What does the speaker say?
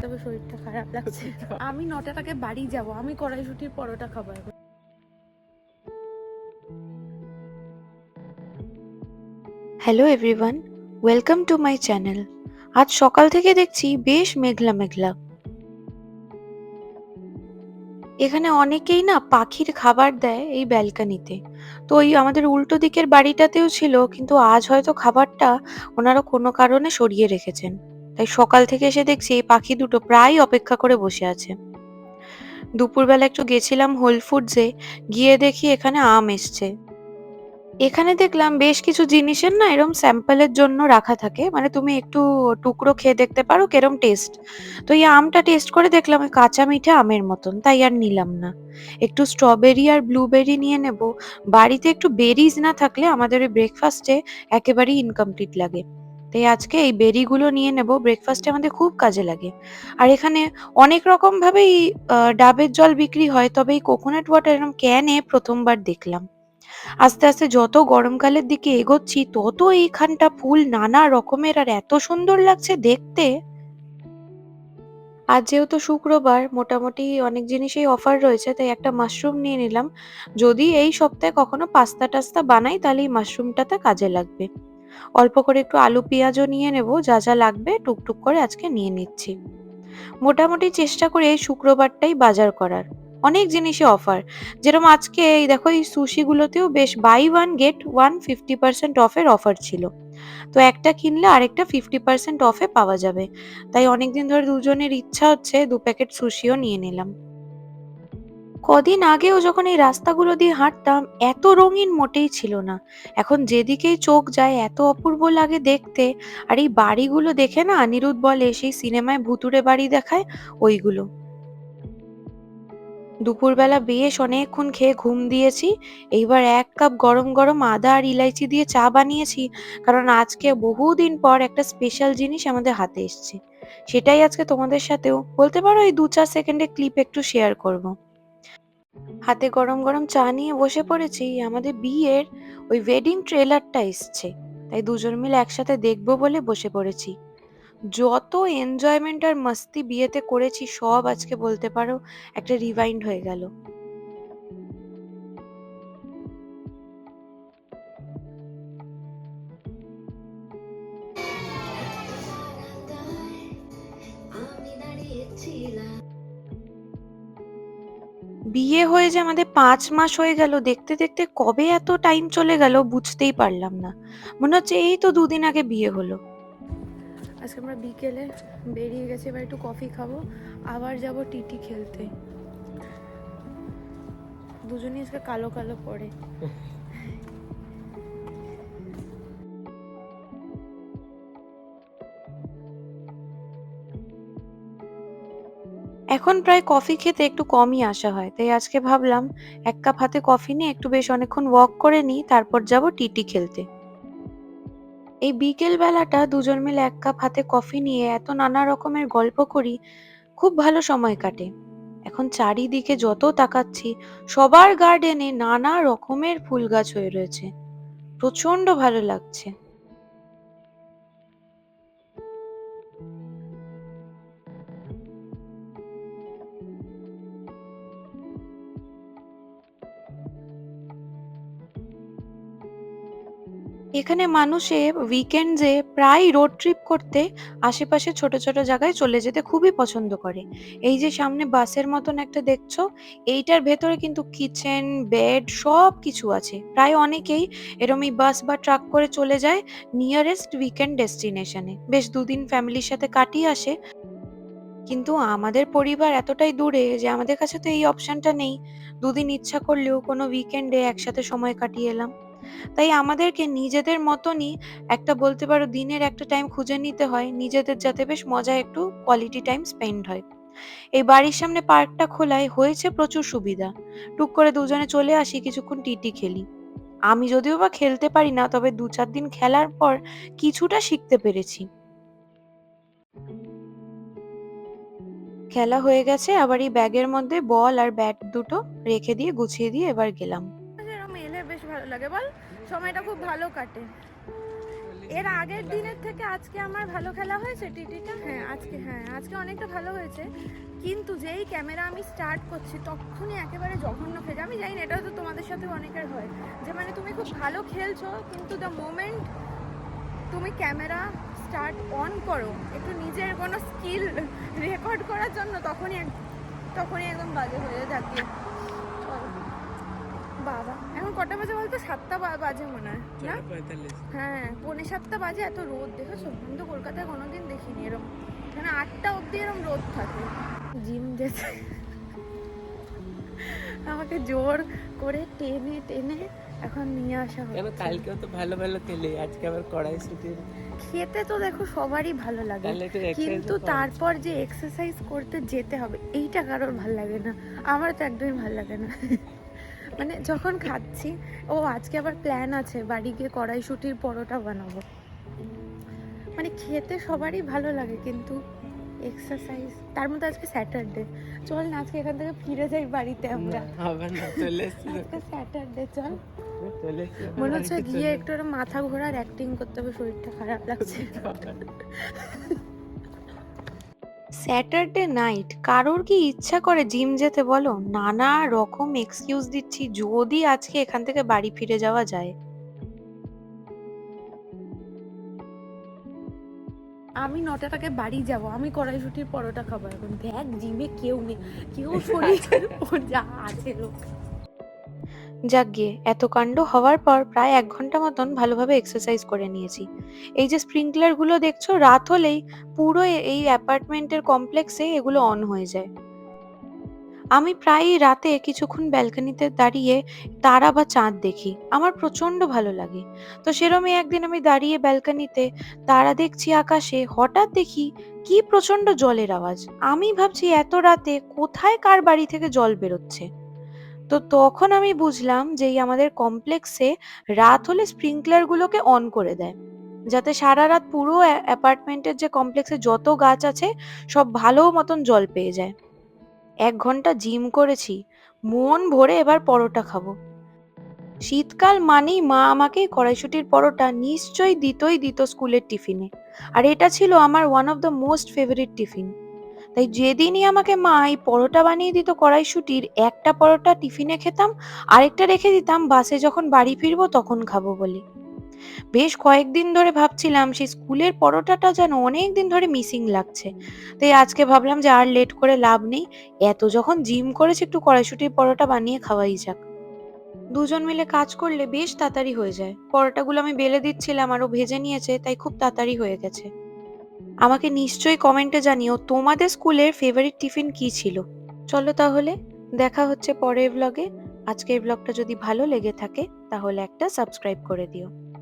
তবে শরীরটা খারাপ লাগছে। আমি নটার আগে বাড়ি যাব আমি কড়াইশুটির পরোটা খাবার hello everyone welcome to my channel আজ সকাল থেকে দেখছি বেশ মেঘলা মেঘলা। এখানে অনেকেই না পাখির খাবার দেয় এই ব্যালকানিতে। তো ওই আমাদের উল্টো দিকের বাড়িটাতেও ছিল, কিন্তু আজ হয়তো খাবারটা ওনারা কোনো কারণে সরিয়ে রেখেছেন। তাই সকাল থেকে এসে দেখছি এই পাখি দুটো প্রায় অপেক্ষা করে বসে আছে। দুপুরবেলা একটু গেছিলাম হোল ফুডসে, গিয়ে দেখি এখানে আম এসছে। এখানে দেখলাম বেশ কিছু জিনিসের না এরম স্যাম্পলের জন্য রাখা থাকে। মানে তুমি একটু টুকরো খেয়ে দেখতে পারো কেরম টেস্ট তো এই আমটা টেস্ট করে দেখলাম কাঁচা মিঠে আমের মতন, তাই আর নিলাম না। একটু স্ট্রবেরি আর ব্লুবেরি নিয়ে নেব। বাড়িতে একটু বেরিজ না থাকলে আমাদের ওই ব্রেকফাস্টে একেবারেই ইনকমপ্লিট লাগে। তাই আজকে এই বেরিগুলো নিয়ে নেব ব্রেকফাস্টে আমাদের খুব কাজে লাগে। আর এখানে অনেক রকম ভাবেই ডাবের জল বিক্রি হয়, তবে এই কোকোনাট ওয়াটার এরকম ক্যানে প্রথমবার দেখলাম। আস্তে আস্তে যত গরমকালের দিকে এগোচ্ছি, তত এইখানটা ফুল নানা রকমের আর এত সুন্দর লাগছে দেখতে। আজ যেহেতু শুক্রবার, মোটামুটি অনেক জিনিসেই অফার রয়েছে, তাই একটা মাশরুম নিয়ে নিলাম। যদি এই সপ্তাহে কখনো পাস্তা টাস্তা বানাই, তাহলে এই মাশরুমটাতে কাজে লাগবে। অল্প করে একটু আলু পেঁয়াজও নিয়ে নেব, যা যা লাগবে টুকটুক করে আজকে নিয়ে নিচ্ছি। মোটামুটি চেষ্টা করি এই শুক্রবারটাই বাজার করার। অনেক জিনিসে অফার যেরকম আজকে এই দেখো, এই সুশিগুলোতেও বেশ buy one get one fifty percent অফের অফার ছিল। তো একটা কিনলে আরেকটা ফিফটি পার্সেন্ট অফে পাওয়া যাবে। তাই অনেকদিন ধরে দুজনের ইচ্ছা হচ্ছে দু প্যাকেট সুশিও নিয়ে নিলাম। কদিন আগেও যখন এই রাস্তাগুলো দিয়ে হাঁটতাম, এত রঙিন মোটেই ছিল না। এখন যেদিকেই চোখ যায়, এত অপূর্ব লাগে দেখতে। আর এই বাড়িগুলো দেখে না অনিরুদ্ধ বলে সেই সিনেমায় ভুতুড়ে বাড়ি দেখায় ওইগুলো। দুপুরবেলা বেশ অনেকক্ষণ খেয়ে ঘুম দিয়েছি, এইবার এক কাপ গরম গরম আদা আর ইলাইচি দিয়ে চা বানিয়েছি, কারণ আজকে বহুদিন পর একটা স্পেশাল জিনিস আমাদের হাতে এসছে। সেটাই আজকে তোমাদের সাথেও, বলতে পারো এই দু চার সেকেন্ডে ক্লিপ একটু শেয়ার করব। হাতে গরম গরম চা নিয়ে বসে পড়েছি, আমাদের বিয়ের ওই ওয়েডিং ট্রেলারটা এসছে, তাই দুজন মিলে একসাথে দেখব বলে বসে পড়েছি। যত এনজয়মেন্ট আর মস্তি বিয়েতে করেছি, সব আজকে বলতে পারো একটা রিভাইন্ড হয়ে গেল। বিয়ে হয়ে যে আমাদের পাঁচ মাস হয়ে গেল, দেখতে দেখতে কবে এত টাইম চলে গেল বুঝতেই পারলাম না। মনে হচ্ছে এই তো দুদিন আগে বিয়ে হলো। আজকে আমরা বিকেলে বেরিয়ে গেছি, এবার একটু কফি খাব। আবার যাব টিটি খেলতে। দুজনই আজকে কালো কালো পরে। এখন প্রায় কফি খেতে একটু কমই আসা হয়, তাই আজকে ভাবলাম এক কাপ হাতে কফি নিয়ে একটু বেশ অনেকক্ষণ ওয়াক করে নিই, তারপর যাব টিটি খেলতে। এই বিকেল বেলাটা দুজন মিলে এক কাপ হাতে কফি নিয়ে এত নানা রকমের গল্প করি, খুব ভালো সময় কাটে। এখন চারিদিকে যত তাকাচ্ছি, সবার গার্ডেনে নানা রকমের ফুল গাছ হয়ে রয়েছে। প্রচণ্ড ভালো লাগছে। এখানে মানুষে উইকেন্ডসে প্রায় রোড ট্রিপ করতে আশেপাশে ছোট ছোট জায়গায় চলে যেতে খুবই পছন্দ করে। এই যে সামনে বাসের মতন একটা দেখছ, এইটার ভেতরে কিন্তু কিচেন বেড সব কিছু আছে। প্রায় অনেকেই এরম এই বাস বা ট্রাক করে চলে যায় নিয়ারেস্ট উইকেন্ড ডেস্টিনেশনে বেশ দুদিন ফ্যামিলির সাথে কাটিয়ে আসে। কিন্তু আমাদের পরিবার এতটাই দূরে যে আমাদের কাছে তো এই অপশনটা নেই। দুদিন ইচ্ছা করলেও কোনো উইকেন্ডে একসাথে সময় কাটিয়ে এলাম। তাই আমাদেরকে নিজেদের মতনই একটা বলতে পারো দিনের একটা টাইম খুঁজে নিতে হয়। নিজেদের যাতে বেশ মজা একটু কোয়ালিটি টাইম স্পেন্ড হয়। এই বাড়ির সামনে পার্কটা খোলায় হয়েছে প্রচুর সুবিধা। টুক করে দুজনে চলে আসি, কিছুক্ষণ টিটি খেলি। আমি যদিও বা খেলতে পারি না, তবে দু চার দিন খেলার পর কিছুটা শিখতে পেরেছি। খেলা হয়ে গেছে, আবার এই ব্যাগের মধ্যে বল আর ব্যাট দুটো রেখে দিয়ে গুছিয়ে দিয়ে এবার গেলাম। ভালো লাগে। বল, সময়টা খুব ভালো কাটে। এর আগের দিনের থেকে আজকে আমার ভালো খেলা হয়েছে, টিটিটা? হ্যাঁ আজকে হ্যাঁ আজকে অনেকটা ভালো হয়েছে। কিন্তু যেই ক্যামেরা আমি স্টার্ট করছি, তখনই একেবারে জঘন্য খেলছে আমি জানি না এটা তো তোমাদের সাথে অনেকের হয়। যে মানে তুমি খুব ভালো খেলছো, কিন্তু দ্য মোমেন্ট তুমি ক্যামেরা স্টার্ট অন করো, একটু নিজের কোনো স্কিল রেকর্ড করার জন্য, তখনই তখনই একদম বাজে হয়ে চলো। বাবা। এখন কটা বাজে বলতো? সাতটা বাজে মনে হয় না? হ্যাঁ পৌনে সাতটা বাজে এত রোদ দেখেছ? আমি তো কলকাতায় কোনোদিন দেখিনি এরকম। এখানে আটটা অবধি এরকম রোদ থাকে। জিম যেতে আমাকে জোর করে টেনে টেনে এখন নিয়ে আসা কেন হচ্ছে কালকেও তো ভালো ভালো খেলে আজকে আবার কড়াই শুটির খেতে তো দেখো সবারই ভালো লাগে। কিন্তু তারপর যে এক্সারসাইজ করতে যেতে হবে এইটা কারোর ভালো লাগে না। আমার তো একদমই ভালো লাগে না। মানে যখন খাচ্ছি ও আজকে আবার প্ল্যান আছে বাড়ি গিয়ে কড়াইশুটির পরোটা বানাবো। মানে খেতে সবারই ভালো লাগে কিন্তু এক্সারসাইজ তার মধ্যে আজকে স্যাটারডে চল না আজকে এখান থেকে ফিরে যাই বাড়িতে আমরা। না, না চলে আজকে স্যাটারডে চল। মনে হচ্ছে গিয়ে একটু মাথা ঘোরার অ্যাক্টিং করতে হবে শরীরটা খারাপ লাগছে। স্যাটারডে নাইট কারোর কি ইচ্ছা করে জিম যেতে বলো? নানা রকম এক্সকিউজ দিচ্ছি যদি আজকে এখান থেকে বাড়ি ফিরে যাওয়া যায়। আমি নটা থেকে বাড়ি যাব আমি কড়াইশুটির পরোটা খাব এখন। দেখ জিমে কেউ নেই কেউ শরীর যা আছে। লোক যাক গিয়ে এত কাণ্ড হওয়ার পর প্রায় এক ঘণ্টা মতন ভালোভাবে এক্সারসাইজ করে নিয়েছি। এই যে স্প্রিংকলারগুলো দেখছ, রাত হলেই পুরো এই অ্যাপার্টমেন্টের কমপ্লেক্সে এগুলো অন হয়ে যায়। আমি প্রায়ই রাতে কিছুক্ষণ ব্যালকনিতে দাঁড়িয়ে তারা বা চাঁদ দেখি, আমার প্রচণ্ড ভালো লাগে। তো সেরমই একদিন আমি দাঁড়িয়ে ব্যালকনিতে তারা দেখছি আকাশে, হঠাৎ দেখি কি প্রচণ্ড জলের আওয়াজ। আমি ভাবছি এত রাতে কোথায় কার বাড়ি থেকে জল বেরোচ্ছে? তো তখন আমি বুঝলাম যে এই আমাদের কমপ্লেক্সে রাত হলে স্প্রিংকলার গুলোকে অন করে দেয়। যাতে সারা রাত পুরো অ্যাপার্টমেন্টের যে কমপ্লেক্সে যত গাছ আছে, সব ভালো মতন জল পেয়ে যায়। এক ঘণ্টা জিম করেছি, মন ভরে এবার পরোটা খাব। শীতকাল মানেই মা আমাকে কড়াইশুটির পরোটা নিশ্চয়ই দিতই দিত স্কুলের টিফিনে। আর এটা ছিল আমার one of the most favourite tiffin তাই যেদিনই আমাকে মা এই পরোটা বানিয়ে দিত কড়াইশুটির, একটা পরোটা টিফিনে খেতাম, আরেকটা রেখে দিতাম, বাসে যখন বাড়ি ফিরবো তখন খাব বলে। বেশ কয়েকদিন ধরে ভাবছিলাম সেই স্কুলের পরোটাটা যেন অনেক দিন ধরে মিসিং লাগছে। তাই আজকে ভাবলাম যে আর লেট করে লাভ নেই, এত যখন জিম করেছি একটু কড়াইশুটির পরোটা বানিয়ে খাওয়াই যাক। দুজন মিলে কাজ করলে বেশ তাড়াতাড়ি হয়ে যায়। পরোটাগুলো আমি বেলে দিচ্ছিলাম, আরও ভেজে নিয়েছে, তাই খুব তাড়াতাড়ি হয়ে গেছে। আমাকে নিশ্চয়ই কমেন্টে জানিও তোমাদের স্কুলের ফেভারিট টিফিন কি ছিল। চলো তাহলে, দেখা হচ্ছে পরের ব্লগে আজকের ব্লগটা যদি ভালো লেগে থাকে, তাহলে একটা সাবস্ক্রাইব করে দিও।